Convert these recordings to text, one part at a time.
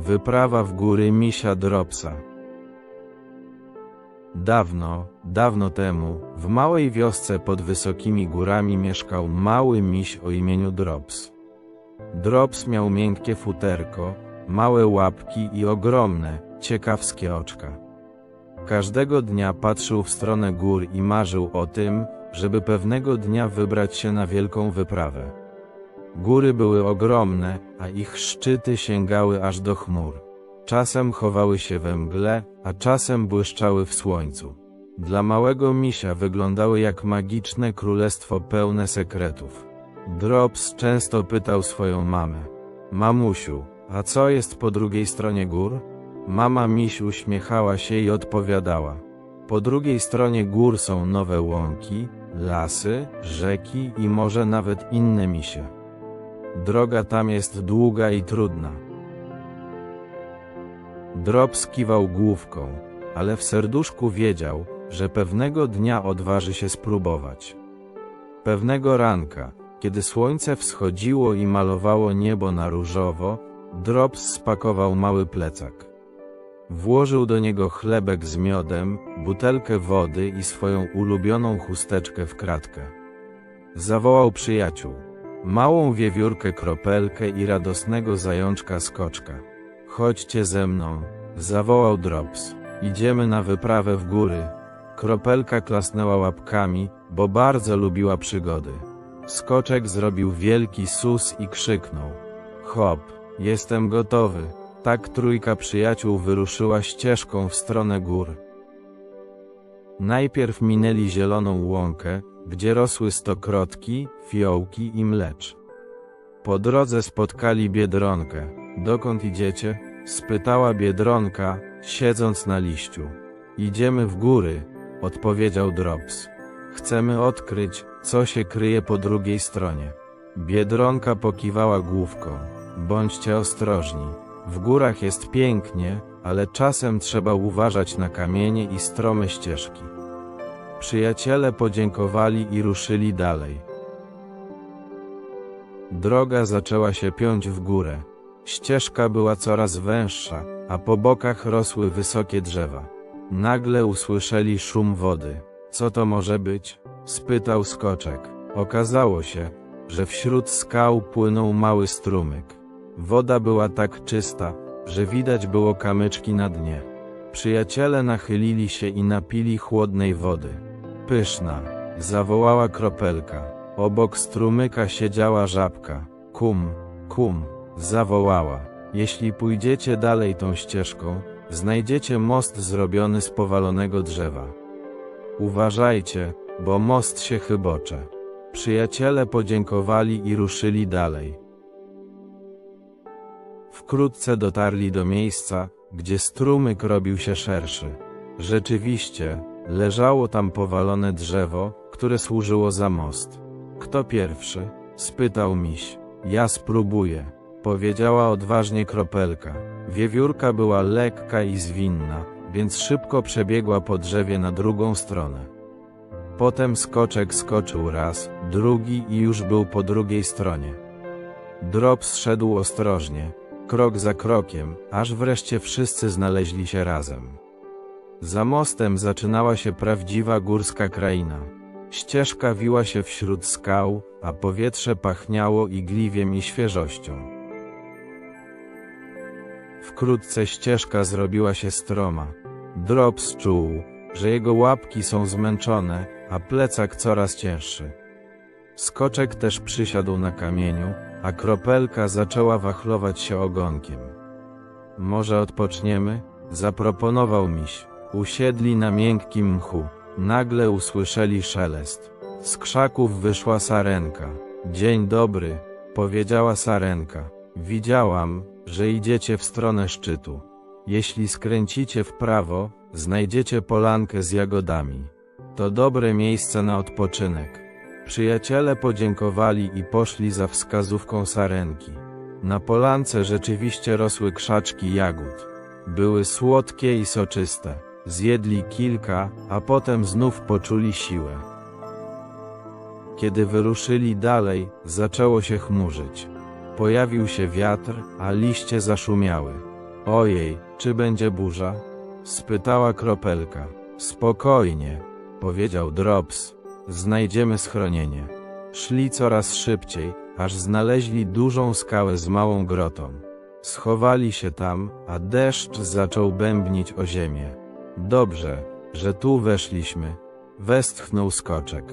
Wyprawa w góry misia Dropsa. Dawno, dawno temu, w małej wiosce pod wysokimi górami mieszkał mały miś o imieniu Drops. Drops miał miękkie futerko, małe łapki i ogromne, ciekawskie oczka. Każdego dnia patrzył w stronę gór i marzył o tym, żeby pewnego dnia wybrać się na wielką wyprawę. Góry były ogromne, a ich szczyty sięgały aż do chmur. Czasem chowały się we mgle, a czasem błyszczały w słońcu. Dla małego misia wyglądały jak magiczne królestwo pełne sekretów. Drops często pytał swoją mamę: Mamusiu, a co jest po drugiej stronie gór? Mama miś uśmiechała się i odpowiadała: Po drugiej stronie gór są nowe łąki, lasy, rzeki i może nawet inne misie. Droga tam jest długa i trudna. Drops kiwał główką, ale w serduszku wiedział, że pewnego dnia odważy się spróbować. Pewnego ranka, kiedy słońce wschodziło i malowało niebo na różowo, Drops spakował mały plecak. Włożył do niego chlebek z miodem, butelkę wody i swoją ulubioną chusteczkę w kratkę. Zawołał przyjaciół. Małą wiewiórkę kropelkę i radosnego zajączka skoczka. Chodźcie ze mną, zawołał Drops. Idziemy na wyprawę w góry. Kropelka klasnęła łapkami, bo bardzo lubiła przygody. Skoczek zrobił wielki sus i krzyknął. Hop, jestem gotowy. Tak trójka przyjaciół wyruszyła ścieżką w stronę gór. Najpierw minęli zieloną łąkę, gdzie rosły stokrotki, fiołki i mlecz. Po drodze spotkali Biedronkę. Dokąd idziecie? spytała Biedronka, siedząc na liściu. Idziemy w góry, odpowiedział Drops. Chcemy odkryć, co się kryje po drugiej stronie. Biedronka pokiwała główką. Bądźcie ostrożni. W górach jest pięknie, ale czasem trzeba uważać na kamienie i strome ścieżki. Przyjaciele podziękowali i ruszyli dalej. Droga zaczęła się piąć w górę. Ścieżka była coraz węższa, a po bokach rosły wysokie drzewa. Nagle usłyszeli szum wody. Co to może być? spytał skoczek. Okazało się, że wśród skał płynął mały strumyk. Woda była tak czysta, że widać było kamyczki na dnie. Przyjaciele nachylili się i napili chłodnej wody. Pyszna, zawołała kropelka. Obok strumyka siedziała żabka. Kum, kum, zawołała. Jeśli pójdziecie dalej tą ścieżką, znajdziecie most zrobiony z powalonego drzewa. Uważajcie, bo most się chybocze. Przyjaciele podziękowali i ruszyli dalej. Wkrótce dotarli do miejsca, gdzie strumyk robił się szerszy. Rzeczywiście, leżało tam powalone drzewo, które służyło za most. Kto pierwszy? spytał miś. Ja spróbuję, powiedziała odważnie kropelka. Wiewiórka była lekka i zwinna, więc szybko przebiegła po drzewie na drugą stronę. Potem skoczek skoczył raz, drugi i już był po drugiej stronie. Drops szedł ostrożnie, krok za krokiem, aż wreszcie wszyscy znaleźli się razem. Za mostem zaczynała się prawdziwa górska kraina. Ścieżka wiła się wśród skał, a powietrze pachniało igliwiem i świeżością. Wkrótce ścieżka zrobiła się stroma. Drops czuł, że jego łapki są zmęczone, a plecak coraz cięższy. Skoczek też przysiadł na kamieniu, a kropelka zaczęła wachlować się ogonkiem. Może odpoczniemy? Zaproponował miś. Usiedli na miękkim mchu. Nagle usłyszeli szelest. Z krzaków wyszła sarenka. Dzień dobry, powiedziała sarenka. Widziałam, że idziecie w stronę szczytu. Jeśli skręcicie w prawo, znajdziecie polankę z jagodami. To dobre miejsce na odpoczynek. Przyjaciele podziękowali i poszli za wskazówką sarenki. Na polance rzeczywiście rosły krzaczki jagód. Były słodkie i soczyste. Zjedli kilka, a potem znów poczuli siłę. Kiedy wyruszyli dalej, zaczęło się chmurzyć. Pojawił się wiatr, a liście zaszumiały. Ojej, czy będzie burza? spytała kropelka. Spokojnie, powiedział Drops. Znajdziemy schronienie. Szli coraz szybciej, aż znaleźli dużą skałę z małą grotą. Schowali się tam, a deszcz zaczął bębnić o ziemię. Dobrze, że tu weszliśmy. Westchnął skoczek.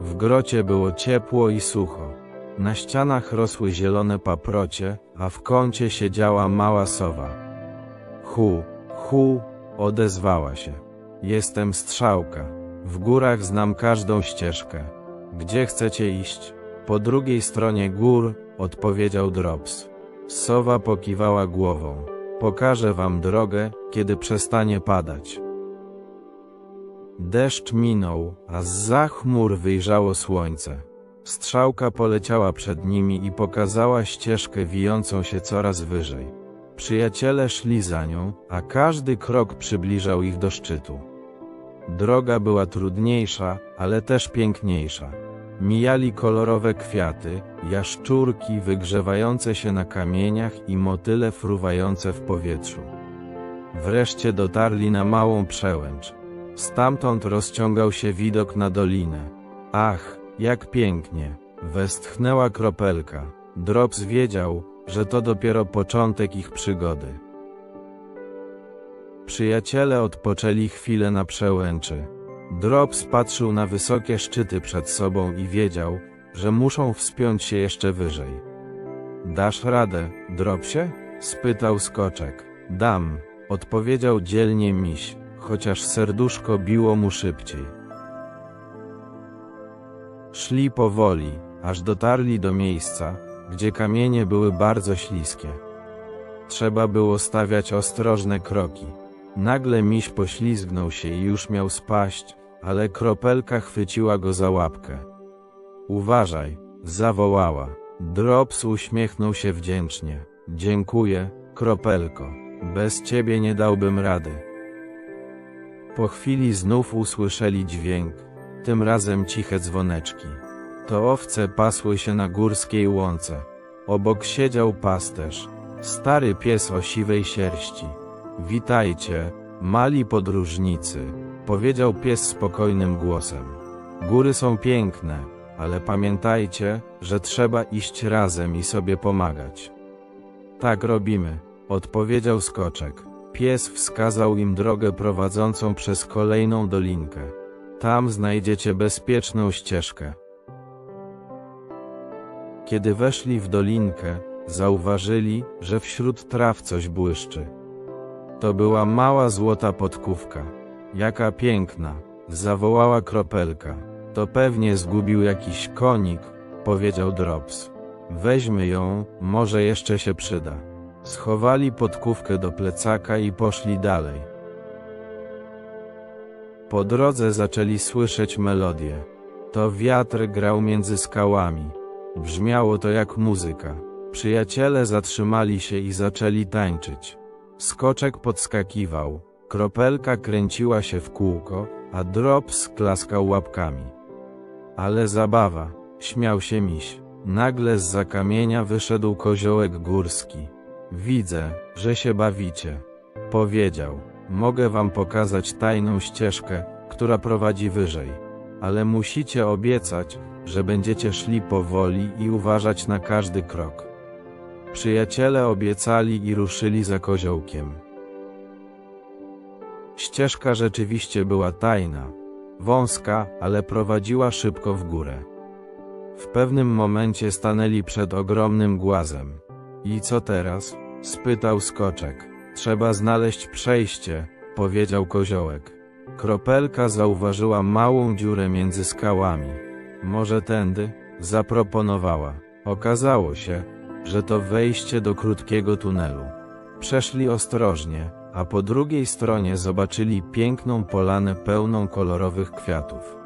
W grocie było ciepło i sucho. Na ścianach rosły zielone paprocie, a w kącie siedziała mała sowa. Hu, hu, odezwała się. Jestem strzałka. W górach znam każdą ścieżkę. Gdzie chcecie iść? Po drugiej stronie gór, odpowiedział Drops. Sowa pokiwała głową. Pokażę wam drogę, kiedy przestanie padać. Deszcz minął, a zza chmur wyjrzało słońce. Strzałka poleciała przed nimi i pokazała ścieżkę wijącą się coraz wyżej. Przyjaciele szli za nią, a każdy krok przybliżał ich do szczytu. Droga była trudniejsza, ale też piękniejsza. Mijali kolorowe kwiaty, jaszczurki wygrzewające się na kamieniach i motyle fruwające w powietrzu. Wreszcie dotarli na małą przełęcz. Stamtąd rozciągał się widok na dolinę. Ach, jak pięknie! Westchnęła kropelka. Drops wiedział, że to dopiero początek ich przygody. Przyjaciele odpoczęli chwilę na przełęczy. Drops patrzył na wysokie szczyty przed sobą i wiedział, że muszą wspiąć się jeszcze wyżej. Dasz radę, Dropsie? spytał skoczek. Dam, odpowiedział dzielnie miś, chociaż serduszko biło mu szybciej. Szli powoli, aż dotarli do miejsca, gdzie kamienie były bardzo śliskie. Trzeba było stawiać ostrożne kroki. Nagle miś poślizgnął się i już miał spaść, ale kropelka chwyciła go za łapkę. Uważaj, zawołała. Drops uśmiechnął się wdzięcznie. Dziękuję, kropelko. Bez ciebie nie dałbym rady. Po chwili znów usłyszeli dźwięk, tym razem ciche dzwoneczki. To owce pasły się na górskiej łące. Obok siedział pasterz, stary pies o siwej sierści. Witajcie, mali podróżnicy, powiedział pies spokojnym głosem. Góry są piękne, ale pamiętajcie, że trzeba iść razem i sobie pomagać. Tak robimy, odpowiedział skoczek. Pies wskazał im drogę prowadzącą przez kolejną dolinkę. Tam znajdziecie bezpieczną ścieżkę. Kiedy weszli w dolinkę, zauważyli, że wśród traw coś błyszczy. To była mała złota podkówka. Jaka piękna, zawołała kropelka. To pewnie zgubił jakiś konik, powiedział Drops. Weźmy ją, może jeszcze się przyda. Schowali podkówkę do plecaka i poszli dalej. Po drodze zaczęli słyszeć melodię. To wiatr grał między skałami. Brzmiało to jak muzyka. Przyjaciele zatrzymali się i zaczęli tańczyć. Skoczek podskakiwał, kropelka kręciła się w kółko, a Drops klaskał łapkami. Ale zabawa, śmiał się miś. Nagle z za kamienia wyszedł koziołek górski. Widzę, że się bawicie. Powiedział, mogę wam pokazać tajną ścieżkę, która prowadzi wyżej. Ale musicie obiecać, że będziecie szli powoli i uważać na każdy krok. Przyjaciele obiecali i ruszyli za koziołkiem. Ścieżka rzeczywiście była tajna, wąska, ale prowadziła szybko w górę. W pewnym momencie stanęli przed ogromnym głazem. I co teraz? spytał skoczek. Trzeba znaleźć przejście, powiedział koziołek. Kropelka zauważyła małą dziurę między skałami. Może tędy? zaproponowała. Okazało się, że to wejście do krótkiego tunelu. Przeszli ostrożnie, a po drugiej stronie zobaczyli piękną polanę pełną kolorowych kwiatów.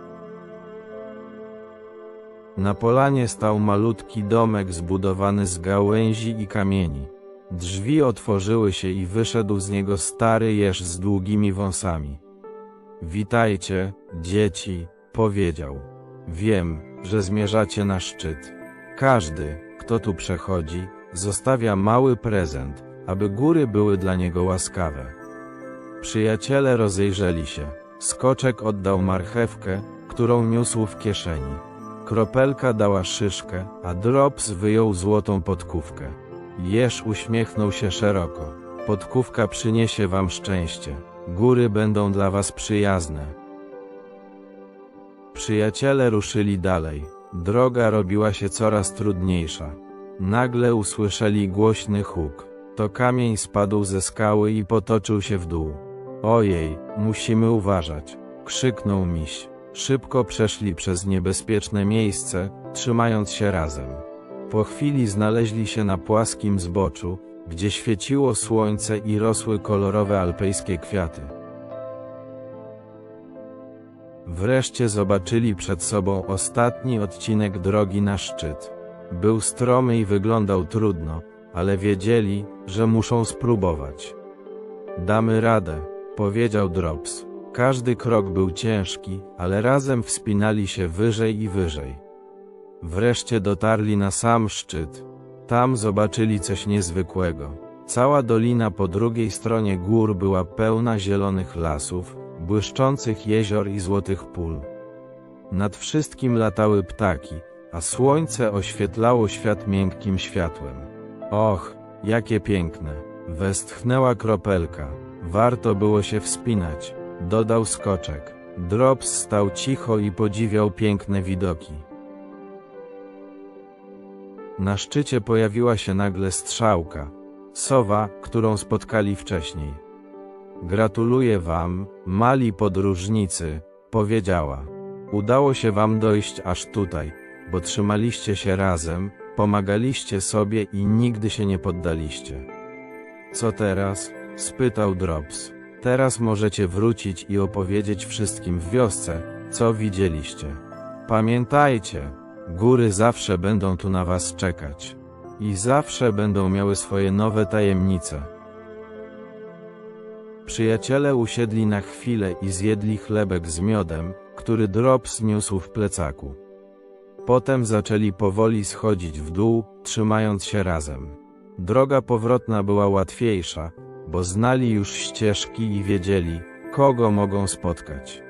Na polanie stał malutki domek zbudowany z gałęzi i kamieni. Drzwi otworzyły się i wyszedł z niego stary jeż z długimi wąsami. Witajcie, dzieci, powiedział. Wiem, że zmierzacie na szczyt. Każdy, kto tu przechodzi, zostawia mały prezent, aby góry były dla niego łaskawe. Przyjaciele rozejrzeli się. Skoczek oddał marchewkę, którą niósł w kieszeni. Kropelka dała szyszkę, a Drops wyjął złotą podkówkę. Jeż uśmiechnął się szeroko. Podkówka przyniesie wam szczęście. Góry będą dla was przyjazne. Przyjaciele ruszyli dalej. Droga robiła się coraz trudniejsza. Nagle usłyszeli głośny huk. To kamień spadł ze skały i potoczył się w dół. Ojej, musimy uważać, krzyknął miś. Szybko przeszli przez niebezpieczne miejsce, trzymając się razem. Po chwili znaleźli się na płaskim zboczu, gdzie świeciło słońce i rosły kolorowe alpejskie kwiaty. Wreszcie zobaczyli przed sobą ostatni odcinek drogi na szczyt. Był stromy i wyglądał trudno, ale wiedzieli, że muszą spróbować. Damy radę, powiedział Drops. Każdy krok był ciężki, ale razem wspinali się wyżej i wyżej. Wreszcie dotarli na sam szczyt. Tam zobaczyli coś niezwykłego. Cała dolina po drugiej stronie gór była pełna zielonych lasów, błyszczących jezior i złotych pól. Nad wszystkim latały ptaki, a słońce oświetlało świat miękkim światłem. Och, jakie piękne! Westchnęła kropelka. Warto było się wspinać, dodał skoczek. Drops stał cicho i podziwiał piękne widoki. Na szczycie pojawiła się nagle strzałka, sowa, którą spotkali wcześniej. Gratuluję wam, mali podróżnicy, powiedziała. Udało się wam dojść aż tutaj, bo trzymaliście się razem, pomagaliście sobie i nigdy się nie poddaliście. Co teraz? spytał Drops. Teraz możecie wrócić i opowiedzieć wszystkim w wiosce, co widzieliście. Pamiętajcie, góry zawsze będą tu na was czekać. I zawsze będą miały swoje nowe tajemnice. Przyjaciele usiedli na chwilę i zjedli chlebek z miodem, który Drops niósł w plecaku. Potem zaczęli powoli schodzić w dół, trzymając się razem. Droga powrotna była łatwiejsza, bo znali już ścieżki i wiedzieli, kogo mogą spotkać.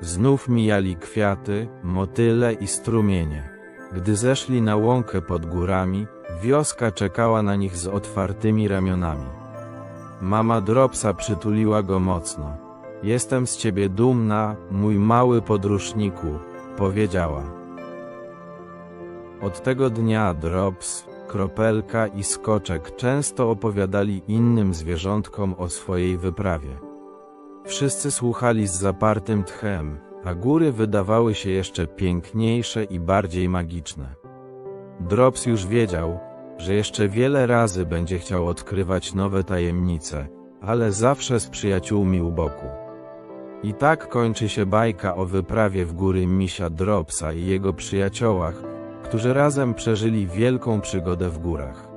Znów mijali kwiaty, motyle i strumienie. Gdy zeszli na łąkę pod górami, wioska czekała na nich z otwartymi ramionami. Mama Dropsa przytuliła go mocno. Jestem z ciebie dumna, mój mały podróżniku, powiedziała. Od tego dnia Drops, Kropelka i Skoczek często opowiadali innym zwierzątkom o swojej wyprawie. Wszyscy słuchali z zapartym tchem, a góry wydawały się jeszcze piękniejsze i bardziej magiczne. Drops już wiedział, że jeszcze wiele razy będzie chciał odkrywać nowe tajemnice, ale zawsze z przyjaciółmi u boku. I tak kończy się bajka o wyprawie w góry misia Dropsa i jego przyjaciołach, którzy razem przeżyli wielką przygodę w górach.